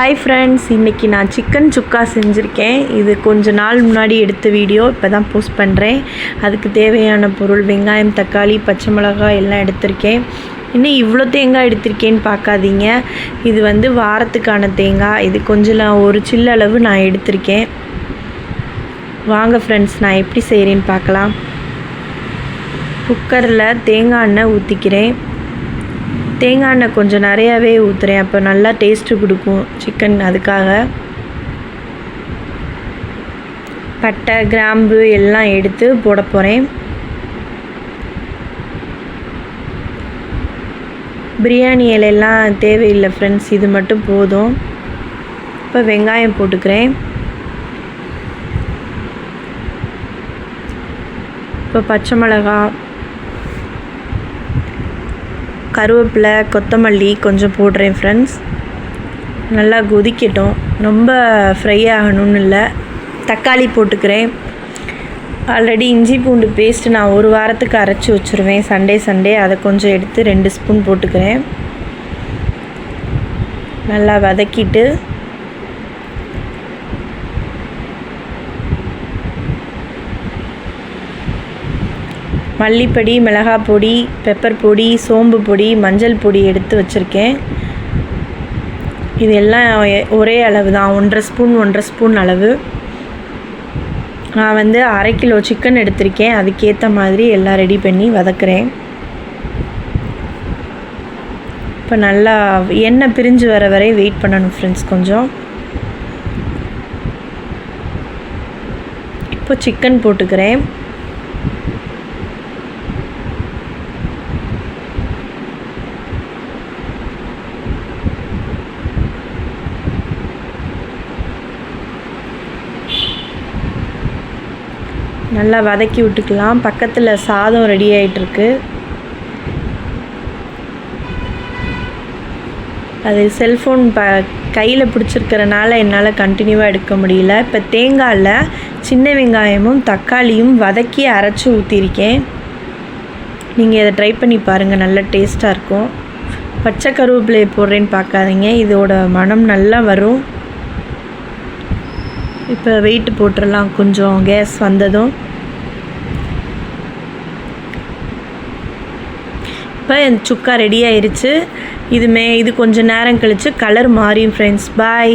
Hi friends இன்றைக்கி நான் chicken சுக்கா செஞ்சுருக்கேன். இது கொஞ்ச நாள் முன்னாடி எடுத்த வீடியோ இப்போ தான் போஸ்ட் பண்ணுறேன் அதுக்கு தேவையான பொருள் வெங்காயம் தக்காளி பச்சை மிளகாய் எல்லாம் எடுத்திருக்கேன். இன்னும் இவ்வளோ தேங்காய் எடுத்திருக்கேன்னு பார்க்காதீங்க. இது வந்து வாரத்துக்கான தேங்காய். இது கொஞ்சம் நான் ஒரு சில்ல அளவு நான் எடுத்திருக்கேன். வாங்க ஃப்ரெண்ட்ஸ் நான் எப்படி செய்கிறேன்னு பார்க்கலாம். குக்கரில் தேங்காய் எண்ணெய் ஊற்றிக்கிறேன் தேங்காய் எண்ணெய் கொஞ்சம் நிறையாவே ஊற்றுறேன் அப்போ நல்லா டேஸ்ட்டு கொடுக்கும் சிக்கன் அதுக்காக. பட்டை கிராம்பு எல்லாம் எடுத்து போட போகிறேன் பிரியாணி இலையெல்லாம் தேவையில்லை ஃப்ரெண்ட்ஸ் இது மட்டும் போதும். இப்போ வெங்காயம் போட்டுக்கிறேன். இப்போ பச்சை மிளகா கருவேப்பிலை கொத்தமல்லி கொஞ்சம் போடுறேன் ஃப்ரெண்ட்ஸ் நல்லா கொதிக்கட்டும். ரொம்ப ஃப்ரை ஆகணும்னு இல்லை. தக்காளி போட்டுக்கிறேன். ஆல்ரெடி இஞ்சி பூண்டு பேஸ்ட்டு நான் ஒரு வாரத்துக்கு அரைச்சி வச்சுருவேன். சண்டே சண்டே அதை கொஞ்சம் எடுத்து ரெண்டு ஸ்பூன் போட்டுக்கிறேன். நல்லா வதக்கிட்டு மல்லிப்பொடி மிளகாய் பொடி பெப்பர் பொடி சோம்பு பொடி மஞ்சள் பொடி எடுத்து வச்சுருக்கேன். இது எல்லாம் ஒரே அளவு தான். ஒன்றரை ஸ்பூன் ஒன்றரை ஸ்பூன் அளவு. நான் வந்து அரை கிலோ சிக்கன் எடுத்திருக்கேன். அதுக்கேற்ற மாதிரி எல்லாம் ரெடி பண்ணி வதக்குறேன். இப்போ நல்லா எண்ணெய் பிரிஞ்சு வர வரை வெயிட் பண்ணணும் ஃப்ரெண்ட்ஸ் கொஞ்சம். இப்போ சிக்கன் போட்டுக்கிறேன். நல்லா வதக்கி விட்டுக்கலாம். பக்கத்தில் சாதம் ரெடி ஆகிட்டுருக்கு அது செல்ஃபோன் ப கையில் பிடிச்சிருக்கிறனால என்னால் கண்டினியூவாக எடுக்க முடியல. இப்போ தேங்காயில் சின்ன வெங்காயமும் தக்காளியும் வதக்கி அரைச்சி ஊற்றிருக்கேன் நீங்கள் இதை ட்ரை பண்ணி பாருங்கள் நல்ல டேஸ்ட்டாக இருக்கும். பச்சை கருவேப்பிலையை போடுறேன்னு பார்க்காதீங்க. இதோட மனம் நல்லா வரும். இப்போ வெயிட் போட்டுடலாம் கொஞ்சம் கேஸ் வந்ததும். இப்போ என் சுக்கா ரெடி ஆயிருச்சு. இதுமே இது கொஞ்சம் நேரம் கழித்து கலர் மாறியும் ஃப்ரெண்ட்ஸ் பாய்